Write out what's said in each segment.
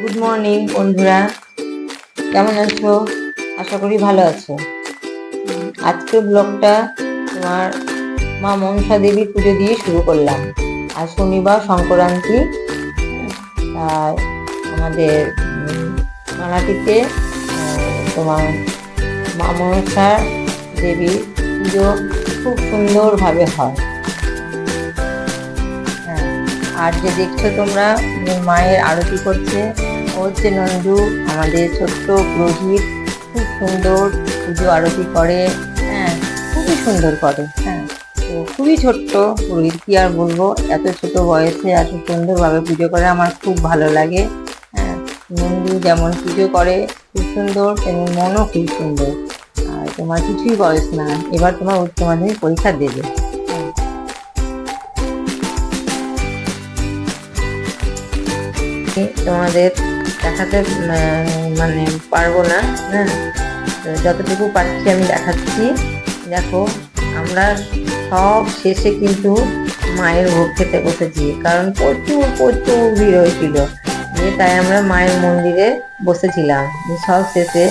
Good morning বন্ধুরা। কেমন আছো? আশা করি ভালো আছো। আজকে ব্লগটা তোমার মা মনসা দেবী পুজো দিয়ে শুরু করলাম। আর শনিবার, সংক্রান্তি। তাই আমাদের মালাটিতে তোমার মা মনসা দেবীর পুজো খুব সুন্দরভাবে হয়। হ্যাঁ আর যে দেখছ তোমরা মায়ের আরতি করছে। ও হচ্ছে নন্দু, আমাদের ছোট্ট পুরোহিত। খুব সুন্দর পুজো আরতি করে। হ্যাঁ খুবই সুন্দর করে। হ্যাঁ তো খুবই ছোট্ট পুরোহিত, কি আর বলব? এত ছোট বয়সে এত সুন্দরভাবে পুজো করে আমার খুব ভালো লাগে। হ্যাঁ নন্দু যেমন পুজো করে, খুব সুন্দর, তেমন মনও খুব সুন্দর। আর তোমার কিছুই বয়স না, এবার তোমার উচ্চ মাধ্যমিক পরীক্ষা দেবে। হ্যাঁ। তোমাদের দেখাতে মানে পারব না হ্যাঁ? যতটুকু পারছি আমি দেখাচ্ছি। দেখো, আমরা সব শেষে কিন্তু মায়ের ভোগ খেতে বসেছি, কারণ প্রচুর প্রচুর ভিড় হয়েছিল। দিয়ে তাই আমরা মায়ের মন্দিরে বসেছিলাম। সব শেষে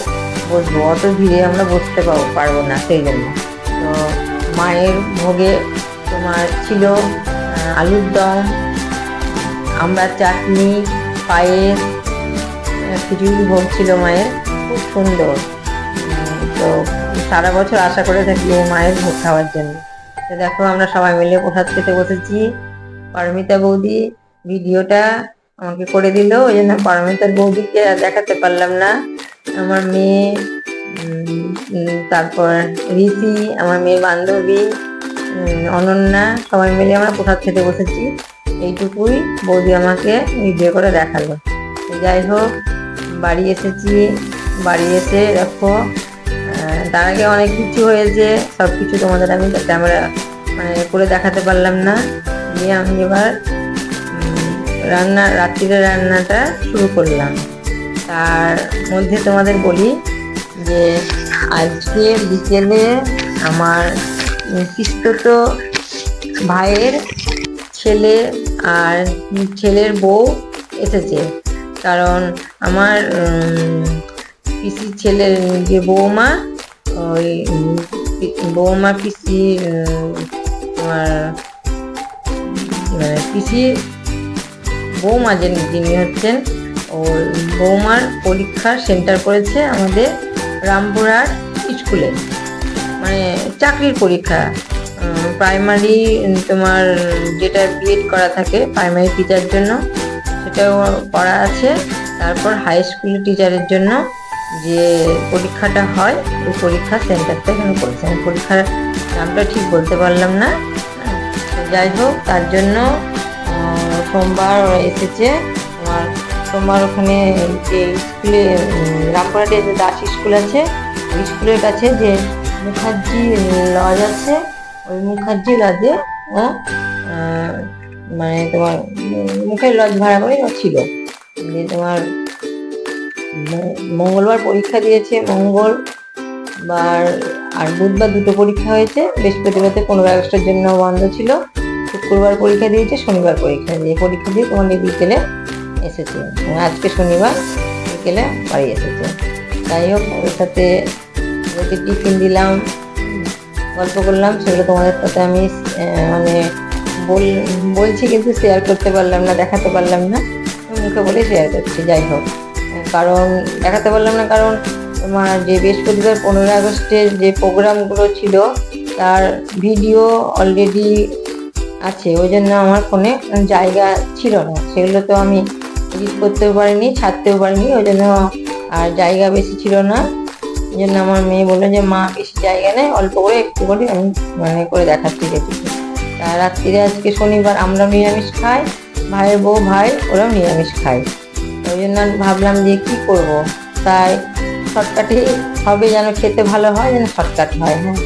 বসবো, অত ভিড়ে আমরা বসতে পারব পারব না সেই জন্য। তো মায়ের ভোগে তোমার ছিল আলুর দম, আমরা চাটনি, পায়েস খিচুড়ি ভোগ ছিল মায়ের, খুব সুন্দর। তো সারা বছর আশা করে থাকি এই মায়ের ভোগ খাওয়ার জন্য। তো দেখো, আমরা সবাই মিলে প্রসাদ খেতে বসেছি। পারমিতা বৌদি ভিডিওটা আমাকে করে দিল, ওই জন্য পারমিতার বৌদিকে দেখাতে পারলাম না। আমার মেয়ে তারপর ঋষি, আমার মেয়ের বান্ধবী অনন্যা, সবাই মিলে আমরা প্রসাদ খেতে বসেছি। এইটুকুই বৌদি আমাকে ভিডিও করে দেখাল। যাই হোক বাড়ি এসেছি। বাড়ি এসে দেখো তার আগে অনেক কিছু হয়েছে সব কিছু তোমাদের আমি ক্যামেরা মানে করে দেখাতে পারলাম না। দিয়ে আমি এবার রান্না রাত্রিরে রান্নাটা শুরু করলাম। তার মধ্যে তোমাদের বলি যে, আজকে বিকেলে আমার পিস্তত ভাইয়ের ছেলে আর ছেলের বউ এসেছে। কারণ আমার পিসির ছেলের যে বৌমা, ওই বৌমা পিসি তোমার মানে পিসির বৌমা যে যিনি হচ্ছেন ও বৌমার পরীক্ষার সেন্টার করেছে আমাদের রামপুরার স্কুলে। মানে চাকরির পরীক্ষা প্রাইমারি তোমার যেটা বিএড করা থাকে প্রাইমারি টিচার জন্য। সেটাও করা আছে। তারপর হাই স্কুলের টিচারের জন্য যে পরীক্ষাটা হয়, ওই পরীক্ষা সেন্টারটা এখানে করেছে। আমি পরীক্ষার নামটা ঠিক বলতে পারলাম না। যাই হোক, তার জন্য সোমবার এসেছে আমার, সোমবার ওখানে যে স্কুলে রামপুরহাটে যে দাস স্কুল আছে, ওই স্কুলের কাছে যে মুখার্জি লজ আছে, ওই মুখার্জি লজে ও মানে তোমার মুখের লজ ভাড়া করে ছিল। দিয়ে তোমার মঙ্গলবার পরীক্ষা দিয়েছে, মঙ্গল বার আর বুধবার দুটো পরীক্ষা হয়েছে বৃহস্পতিবারে পনেরো আগস্টের জন্য বন্ধ ছিল, শুক্রবার পরীক্ষা দিয়েছে, শনিবার পরীক্ষা দিয়ে পরীক্ষা দিয়ে তোমাদের বিকেলে এসেছে। আজকে শনিবার বিকেলে বাড়ি এসেছে। যাই হোক, ওর সাথে ওকে টিফিন দিলাম, গল্প করলাম, সেগুলো তোমাদের সাথে আমি মানে বল, বলছি কিন্তু শেয়ার করতে পারলাম না, দেখাতে পারলাম না। মুখে বলে শেয়ার করছি, যাই হোক। কারণ, দেখাতে পারলাম না কারণ তোমার যে বৃহস্পতিবার পনেরোই আগস্টের যে প্রোগ্রামগুলো ছিল, তার ভিডিও অলরেডি আছে। ওই জন্য আমার ফোনে জায়গা ছিল না। সেগুলো তো আমি এডিট করতেও পারিনি, ছাড়তেও পারিনি। ওই জন্য আর জায়গা বেশি ছিল না। এই জন্য আমার মেয়ে বলল যে, মা, বেশি জায়গা নেই, অল্প করে একটু করে আমি মানে করে দেখাচ্ছি দেখেছি রাত্রিরে আজকে শনিবার আমরা নিরামিষ খাই ভাইয়ের বউ, ভাই, ওরাও নিরামিষ খায়। ওই জন্য ভাবলাম যে কী করব? তাই শর্টকাটে হবে যেন খেতে ভালো হয়, যেন শর্টকাট হয় হ্যাঁ।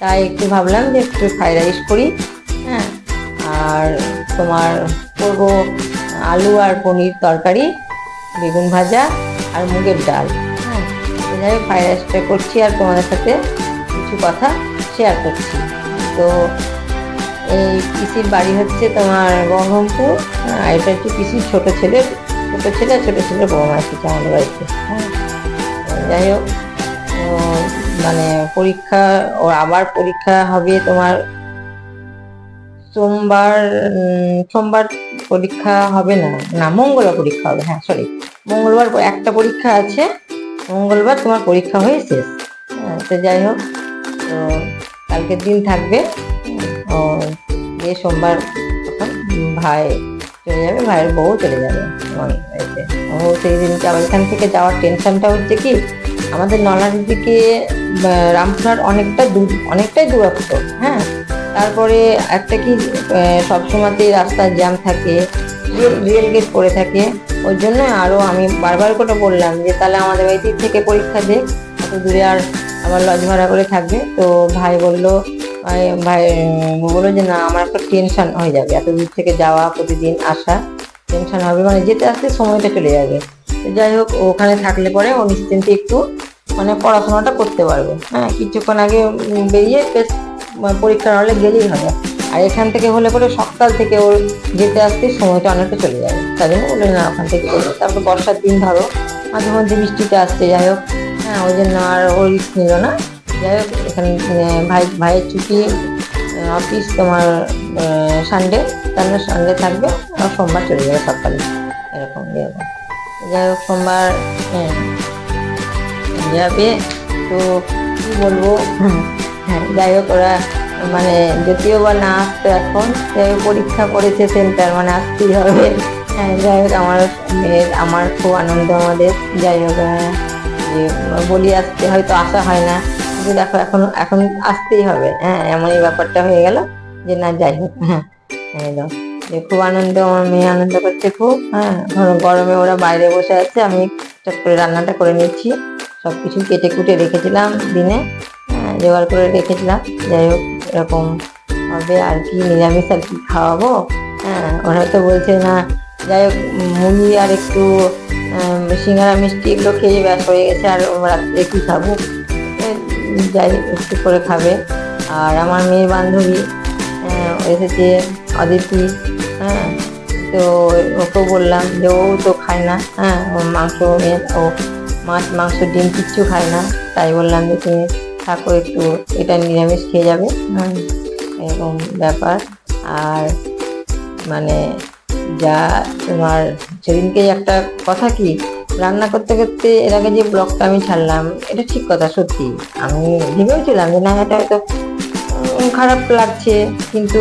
তাই একটু ভাবলাম যে একটু ফ্রাইড রাইস করি হ্যাঁ। আর তোমার করব আলু আর পনির তরকারি, বেগুন ভাজা আর মুগের ডাল হ্যাঁ। যাই ফ্রাইড রাইসটা করছি আর তোমাদের সাথে কিছু কথা শেয়ার করছি। তো এই পিসির বাড়ি হচ্ছে তোমার বহরমপুর। আর এটা হচ্ছে পিসির ছোট ছেলের ছোটো ছেলে ছোটো ছেলে বৌমা এসেছে আমাদের বাড়িতে যাই হোক মানে পরীক্ষা ও আবার পরীক্ষা হবে তোমার সোমবার সোমবার পরীক্ষা হবে না না মঙ্গলবার পরীক্ষা হবে হ্যাঁ সরি মঙ্গলবার একটা পরীক্ষা আছে মঙ্গলবার তোমার পরীক্ষা হয়ে শেষ। হ্যাঁ, তো যাই হোক তো কালকের দিন থাকবে। দিয়ে সোমবার ভাই চলে যাবে, ভাইয়ের বউ চলে যাবে আমার ও সেই দিনকে আবার এখান থেকে যাওয়ার টেনশনটা হচ্ছে কি, আমাদের নলার দিকে রামপুরহাট অনেকটা দূর, অনেকটাই দূরত্ব হ্যাঁ? তারপরে একটা কি সবসময়তেই রাস্তার জ্যাম থাকে রেল গেট পড়ে থাকে। ওই জন্য আরও আমি বারবার করে বললাম যে, তাহলে আমাদের বাড়িতে থেকে পরীক্ষা দে এত দূরে আর আবার লজ ভাড়া করে থাকবে। তো ভাই বলল ভাই বলল যে না, আমার একটা টেনশন হয়ে যাবে। এত দূর থেকে যাওয়া, প্রতিদিন আসা টেনশন হবে মানে যেতে আসতে সময়টা চলে যাবে। যাই হোক, ওখানে থাকলে পরে ও নিশ্চিন্তে একটু মানে পড়াশোনাটা করতে পারবে। হ্যাঁ কিছুক্ষণ আগে বেরিয়ে বেশ মানে পরীক্ষার হলে গেলেই হবে। আর এখান থেকে হলে পরে সকাল থেকে ওর যেতে আসতে সময়টা অনেকটা চলে যাবে। তাই জন্য বলল না, ওখান থেকে। তারপর বর্ষার দিন ধরো, মাঝে মধ্যে বৃষ্টিতে আসতে যাই হোক। হ্যাঁ ওই জন্য আর ও রিস্ক নিল না। যাই হোক এখানে ভাই ভাইয়ের ছুটি অফিস তোমার সানডে তাহলে সানডে থাকবে আর সোমবার চলে যাবে সকালে এরকম এরকম যাই হোক সোমবার হ্যাঁ, যাবে তো কি বলব হ্যাঁ যাই হোক ওরা মানে যদিও বা না আসতো এখন যাই হোক পরীক্ষা করেছে সেন্টার মানে আসতেই হবে। হ্যাঁ যাই হোক আমার মেয়ের আমার খুব আনন্দ আমাদের যাই হোক যে বলি আসতে হয়তো আসা হয় না। কিন্তু দেখো এখন এখন আসতেই হবে। হ্যাঁ এমনই ব্যাপারটা হয়ে গেল যে না যাই হোক হ্যাঁ যে খুব আনন্দ আমার মেয়ে আনন্দ করছে খুব হ্যাঁ গরমে ওরা বাইরে বসে আছে আমি চট করে রান্নাটা করে নিচ্ছি। সব কিছু কেটে কুটে রেখেছিলাম দিনে হ্যাঁ, জোগাড় করে রেখেছিলাম। যাই হোক এরকম হবে আর কি নিরামিষ আর কি খাওয়াবো। হ্যাঁ ওরা তো বলছে না যাই হোক মুড়ি আর একটু সিঙ্গারা মিষ্টি এগুলো খেয়ে ব্যাস হয়ে গেছে আর রাত্রে কি খাব? যাই একটু করে খাবে। আর আমার মেয়ের বান্ধবী এসেছে অদিতি হ্যাঁ তো ওকেও বললাম যে ও তো খায় না হ্যাঁ ও মাংস ও মাছ মাংস ডিম কিচ্ছু খায় না। তাই বললাম যে তুমি থাকো একটু এটা নিরামিষ খেয়ে যাবে। হুম, এরকম ব্যাপার। আর মানে যা তোমার সেদিনকে একটা কথা কি রান্না করতে করতে এর আগে যে ব্লগটা আমি ছাড়লাম, এটা ঠিক কথা, সত্যি। আমি ভেবেওছিলাম যে না, এটা হয়তো খারাপ লাগছে, কিন্তু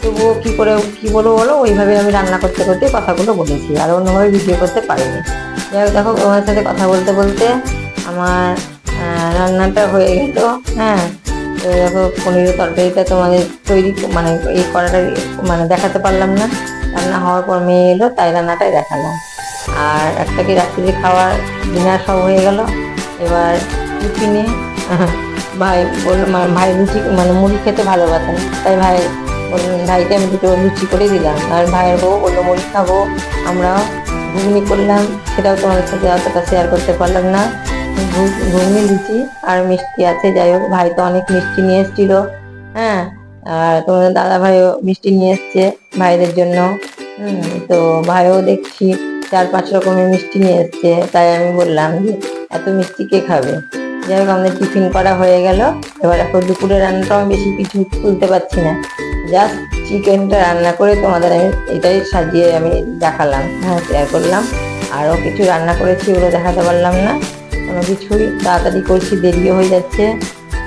তবুও কি করে, কি বলব বলো? ওইভাবে আমি রান্না করতে করতে কথাগুলো বলেছি, আর অন্যভাবে ভিডিও করতে পারিনি। যাই হোক, দেখো, তোমার সাথে কথা বলতে বলতে আমার রান্নাটা হয়ে গেল হ্যাঁ। তো দেখো, পনিরের তরকারিটা তোমাদের তৈরি মানে এই করাটা মানে দেখাতে পারলাম না। রান্না হওয়ার পর মেয়ে এলো, তাই রান্নাটাই দেখালাম। আর একটা কি রাত্রিরে খাওয়ার ডিনার সব হয়ে গেল। এবার টিফিনে ভাই বলল ভাই লুচি মানে মুড়ি খেতে ভালোবাসে না তাই ভাই বললেন ভাইকে আমি দুটো লুচি করে দিলাম। আর ভাইয়ের বউ বলল, মুড়ি খাব। আমরাও ঘুগনি করলাম, সেটাও তোমাদের সাথে অতটা শেয়ার করতে পারলাম না। ঘুগনি, লুচি আর মিষ্টি আছে। যাই হোক, ভাই তো অনেক মিষ্টি নিয়ে এসেছিল। হ্যাঁ আর তোমাদের দাদা ভাইও মিষ্টি নিয়ে এসছে ভাইদের জন্য। তো ভাইও দেখছি। চার, পাঁচ রকমের মিষ্টি নিয়ে এসছে। তাই আমি বললাম যে, এত মিষ্টি কে খাবে? যাই হোক, আমাদের টিফিন করা হয়ে গেল। এবার এখন দুপুরে রান্নাটা আমি বেশি কিছু তুলতে পারছি না। জাস্ট চিকেনটা রান্না করে তোমাদের আমি এটাই সাজিয়ে আমি দেখালাম। হ্যাঁ শেয়ার করলাম। আরও কিছু রান্না করেছি ওগুলো দেখাতে পারলাম না। কোনো কিছুই তাড়াতাড়ি করছি, দেরিও হয়ে যাচ্ছে।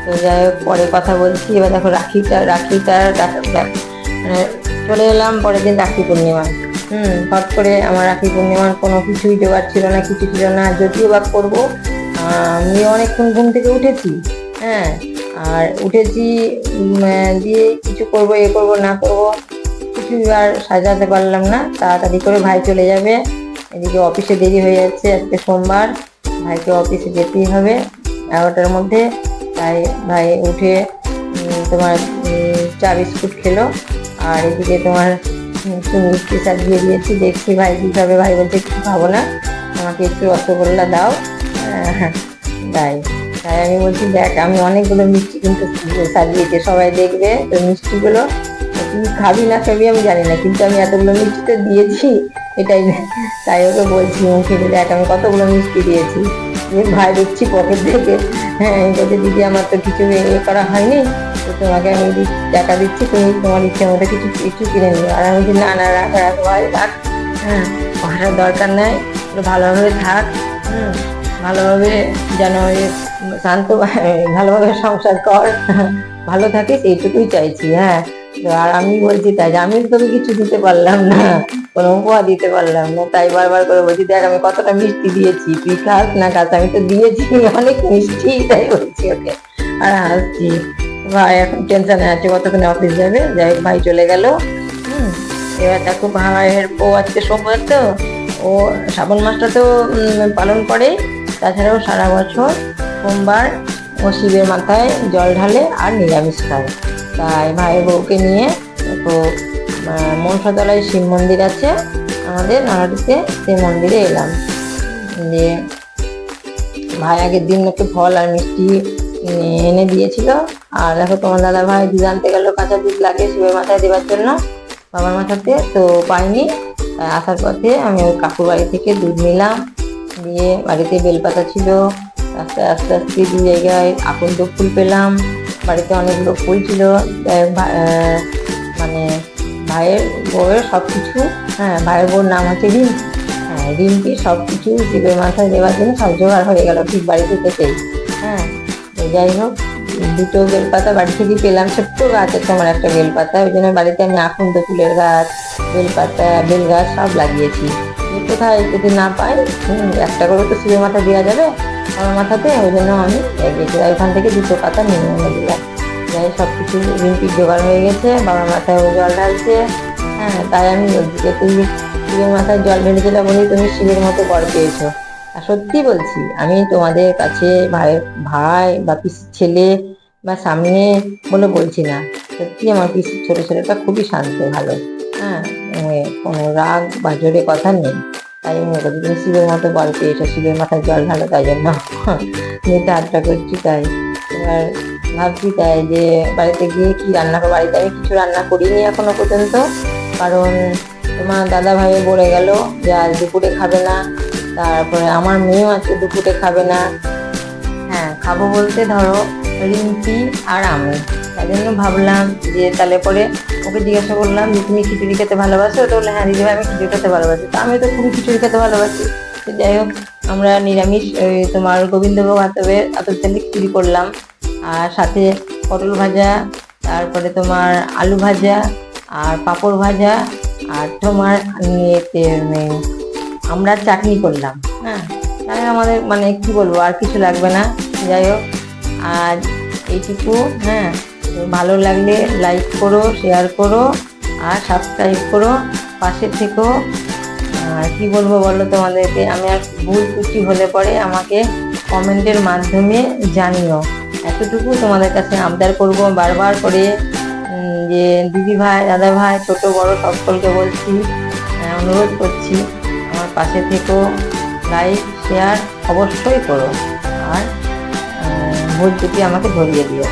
তো যাই হোক, পরে কথা বলছি। এবার দেখো, রাখিটা রাখিটা, রাখ- রাখ- মানে চলে এলাম পরের দিন রাখি পূর্ণিমা। হুম হট করে আমার রাখি পূর্ণিমার কোনো কিছুই জোগাড় ছিল না, কিছু ছিল না। যদিও বা করব আমি অনেকক্ষণ ঘুম থেকে উঠেছি হ্যাঁ আর উঠেছি দিয়ে কিছু করব, এ করব, না করব কিছু আর সাজাতে পারলাম না। তাড়াতাড়ি করে ভাই চলে যাবে। এদিকে অফিসে দেরি হয়ে যাচ্ছে, আজকে সোমবার। ভাইকে অফিসে যেতেই হবে এগারোটার মধ্যে। তাই ভাই উঠে তোমার চা বিস্কুট খেলো। আর এদিকে তোমার একটু মিষ্টি সাজিয়ে দিয়েছি দেখছি ভাই কী খাবে ভাই বলছে কিছু খাব না আমাকে একটু রসগোল্লা দাও। আহ, তাই তাই আমি বলছি দেখ আমি অনেকগুলো মিষ্টি কিন্তু সাজিয়েছি সবাই দেখবে তো মিষ্টিগুলো তুই খাবি না খাবি আমি জানি না কিন্তু আমি এতগুলো মিষ্টি তো দিয়েছি এটাই তাই ওকে বলছি মুখে দেখ আমি কতগুলো মিষ্টি দিয়েছি। ভাই দিচ্ছি পকেট থেকে। হ্যাঁ বলছি, দিদি, আমার তো কিছু এ করা হয়নি। তো তোমাকে আমি টাকা দিচ্ছি, তুমি তোমার ইচ্ছে মতো কিছু কিছু কিনে নিও। আর আমি না না, রাখ রাখ, ভাই, রাখ। হ্যাঁ পড়ার দরকার নেই ভালোভাবে থাক। হুম, ভালোভাবে যেন শান্ত ভালোভাবে সংসার কর। ভালো থাকিস, এইটুকুই চাইছি হ্যাঁ। আর আমি বলছি, তাই আমি তোকে কিছু দিতে পারলাম না। কোনো উপহার দিতে পারলাম না। তাই বারবার করে বলছি, দেখ, আমি কতটা মিষ্টি দিয়েছি, তুই খাস না খাস, আমি তো দিয়েছি অনেক মিষ্টি। তাই বলছি, ওকে। আর হাসছি ভাই, এখন টেনশনে আছে, কতক্ষণে অফিস যাবে? যাই ভাই চলে গেল। হুম, এবার দেখো ভাইয়ের বউ আজকে সোমবার তো। ও শ্রাবণ মাসটা তো পালন করে। তাছাড়াও সারা বছর সোমবার ও শিবের মাথায় জল ঢালে আর নিরামিষ খায়। তাই ভাইয়ের বউকে নিয়ে তো মনসাতলায় শিব মন্দির আছে। আমাদের নানাটিতে সেই মন্দিরে এলাম। যে ভাই আগের দিন একটু ফল আর মিষ্টি এনে দিয়েছিল। আর দেখো তোমার দাদা ভাই দুধ আনতে গেল, কাঁচা দুধ লাগে শিবের মাথায় দেওয়ার জন্য। বাবার মাথাতে তো পাইনি। আসার পথে আমি ওই কাকুর বাড়ি থেকে দুধ নিলাম। দিয়ে বাড়িতে বেলপাতা ছিল। আস্তে আস্তে আস্তে দু জায়গায় আকন্দ ফুল পেলাম। বাড়িতে অনেকগুলো ফুল ছিল। মানে ভাইয়ের বউয়ের সব কিছু হ্যাঁ ভাইয়ের বউর নাম হচ্ছে রিম। হ্যাঁ রিমকি সব কিছু শিবের মাথায় দেওয়ার জন্য সব জোগাড় হয়ে গেল ঠিক বাড়িতে থেকেই। হ্যাঁ যাই হোক, দুটো বেলপাতা বাড়ি থেকে পেলাম, ছোট্ট গাছ আছে আমার একটা বেলপাতা, ওই জন্য বাড়িতে আমি আকন্দ ফুলের গাছ, বেলপাতা, বেল গাছ সব লাগিয়েছি। কোথায় যদি না পাই একটা করে তো শিবের মাথা দেওয়া যাবে আমার মাথাতে, ওই জন্য আমি ওখান থেকে দুটো পাতা নিয়ে এনে দিলাম যাই সব কিছু রিম্পির জোগাড় হয়ে গেছে বাবার মাথায় জল ঢালছে। হ্যাঁ তাই আমি বলছি তুই শিবের মাথায় জল ঢেলেছিল বলেই তুমি শিবের মতো বর পেয়েছ। আর সত্যি বলছি, আমি তোমাদের কাছে ভাই ভাই বা পিসির ছেলে বা সামনে বলে বলছি না। সত্যি আমার পিসির ছোট ছেলেটা খুবই শান্ত, ভালো। হ্যাঁ মানে কোনো রাগ বা জোরে কথা নেই। তাই আমি করছি তুমি শিবের মতো বল পেয়েছ, শিবের মাথায় জল ঢালো তাই জন্য। মেয়েটা আড্ডা করছি তাই। এবার ভাবছি তাই যে বাড়িতে গিয়ে কি রান্না করব? বাড়িতে আমি কিছু রান্না করিনি এখনও পর্যন্ত। কারণ তোমার দাদা ভাই বলে গেল যে আজ দুপুরে খাবে না। তারপরে আমার মেয়েও আজকে দুপুরে খাবে না। হ্যাঁ খাব বলতে ধরো রিম্পি আর আমি। তাই জন্য ভাবলাম যে তাহলে পরে ওকে জিজ্ঞাসা করলাম যে, তুমি খিচুড়ি খেতে ভালোবাসো? তো বললে হ্যাঁ দিদি ভাই, আমি খিচুড়ি খেতে ভালোবাসি। তো আমি তো খুবই খিচুড়ি খেতে ভালোবাসি। যাই হোক, আমরা নিরামিষ তোমার গোবিন্দভোগ হাতবে আতর তেলে খিচুড়ি করলাম। আর সাথে পটল ভাজা, তারপরে তোমার আলু ভাজা আর পাঁপড় ভাজা আর তোমার আমরা চাটনি করলাম। হ্যাঁ তাই আমাদের মানে কি বলব, আর কিছু লাগবে না। যাই হোক, আর এইটুকু হ্যাঁ ভালো লাগলে লাইক করো শেয়ার করো আর সাবস্ক্রাইব করো, পাশে থেকো। আর কি বলব বলো তোমাদেরকে, আমি আর ভুল ত্রুটি হলে পরে আমাকে কমেন্টের মাধ্যমে জানিও। এতটুকু তোমাদের কাছে আবদার করব বারবার করে যে দিদি ভাই, দাদা ভাই, ছোট, বড় সকলকে বলছি অনুরোধ করছি, আমার পাশে থেকো লাইক শেয়ার অবশ্যই করো, আর ভোট যদি আমাকে ধরিয়ে দিও।